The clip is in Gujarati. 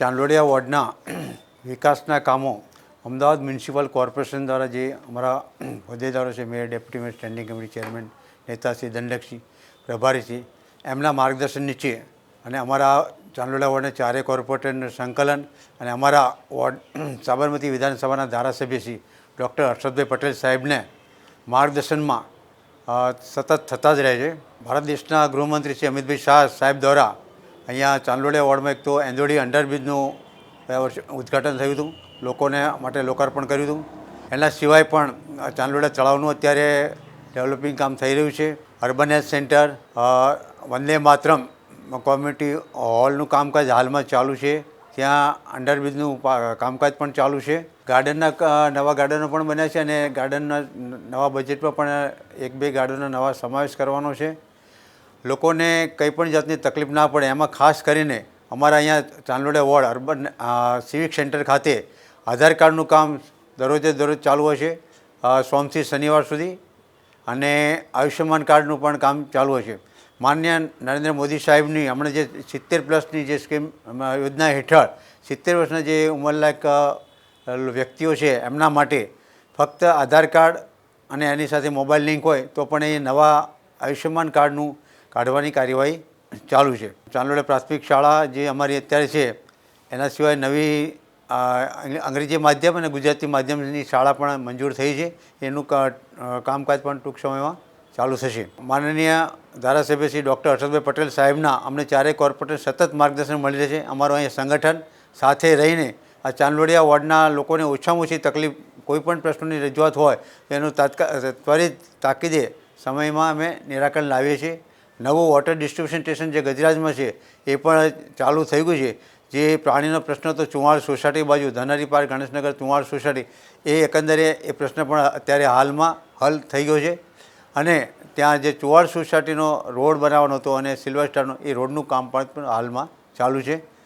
ચાંદલોડિયા વોર્ડના વિકાસના કામો અમદાવાદ મ્યુનિસિપલ કોર્પોરેશન દ્વારા જે અમારા હોદ્દેદારો છે, mayor, deputy mayor, standing committee chairman, નેતા શ્રી દંડકસિંહ પ્રભારી છે, એમના માર્ગદર્શન નીચે અને અમારા ચાંદલોડિયા વોર્ડના ચારેય કોર્પોરેટરનું સંકલન અને અમારા વોર્ડ સાબરમતી વિધાનસભાના ધારાસભ્ય શ્રી ડૉક્ટર હર્ષદભાઈ પટેલ સાહેબને માર્ગદર્શનમાં સતત થતા જ રહે છે. ભારત દેશના ગૃહમંત્રી શ્રી અમિતભાઈ શાહ સાહેબ દ્વારા અહીંયા ચાંદોડિયા વોર્ડમાં એક તો એન્જોડી અંડરબ્રિજનું ગયા ઉદ્ઘાટન થયું હતું. લોકોને માટે લોકાર્પણ કર્યું હતું. એના સિવાય પણ ચાંદોડિયા તળાવનું અત્યારે ડેવલપિંગ કામ થઈ રહ્યું છે. Urban health centre Vande Mataram community હોલનું કામકાજ હાલમાં ચાલુ છે. ત્યાં અંડરબ્રિજનું કામકાજ પણ ચાલુ છે. ગાર્ડનના નવા ગાર્ડનો પણ બન્યા છે અને ગાર્ડનના નવા બજેટમાં પણ એક બે ગાર્ડનનો નવા સમાવેશ કરવાનો છે. લોકોને કંઈ પણ જાતની તકલીફ ના પડે, એમાં ખાસ કરીને અમારા અહીંયા ચાંદોડે વોર્ડ, અર્બન સિવિક સેન્ટર ખાતે આધાર કાર્ડનું કામ દરરોજે દરરોજ ચાલુ હશે સોમથી શનિવાર સુધી અને આયુષ્યમાન કાર્ડનું પણ કામ ચાલુ હશે માન્ય નરેન્દ્ર મોદી સાહેબની હમણાં જે સિત્તેર પ્લસની જે સ્કીમ યોજના હેઠળ સિત્તેર વર્ષના જે ઉંમરલાયક વ્યક્તિઓ છે, એમના માટે ફક્ત આધાર કાર્ડ અને એની સાથે મોબાઈલ લિંક હોય તો પણ એ નવા આયુષ્યમાન કાર્ડનું કાઢવાની કાર્યવાહી ચાલુ છે. ચાંદોડે પ્રાથમિક શાળા જે અમારી અત્યારે છે, એના સિવાય નવી અંગ્રેજી માધ્યમ અને ગુજરાતી માધ્યમની શાળા પણ મંજૂર થઈ છે. એનું કામકાજ પણ ટૂંક સમયમાં ચાલુ થશે. માનનીય ધારાસભ્ય શ્રી ડૉક્ટર હર્ષદભાઈ પટેલ સાહેબના અમને ચારેય કોર્પોરેટર સતત માર્ગદર્શન મળી રહે છે. અમારું અહીંયા સંગઠન સાથે રહીને આ ચાંદોડિયા વોર્ડના લોકોને ઓછામાં ઓછી તકલીફ, કોઈપણ પ્રશ્નોની રજૂઆત હોય, એનું તાત્કા, ત્વરિત તાકીદે સમયમાં અમે નિરાકરણ લાવીએ છીએ. નવું વોટર ડિસ્ટ્રીબ્યુશન સ્ટેશન જે ગજરાજમાં છે, એ પણ ચાલુ થઈ ગયું છે. જે પ્રાણીનો પ્રશ્ન તો ચુવાણ સોસાયટી બાજુ, ધનારી પાર્ક, ગણેશનગર ચુવાણ સોસાયટી, એ એકંદરે એ પ્રશ્ન પણ અત્યારે હાલમાં હલ થઈ ગયો છે. અને ત્યાં જે ચુવાડ સોસાયટીનો રોડ બનાવવાનો હતો અને સિલ્વર સ્ટારનો, એ રોડનું કામ પણ હાલમાં ચાલુ છે.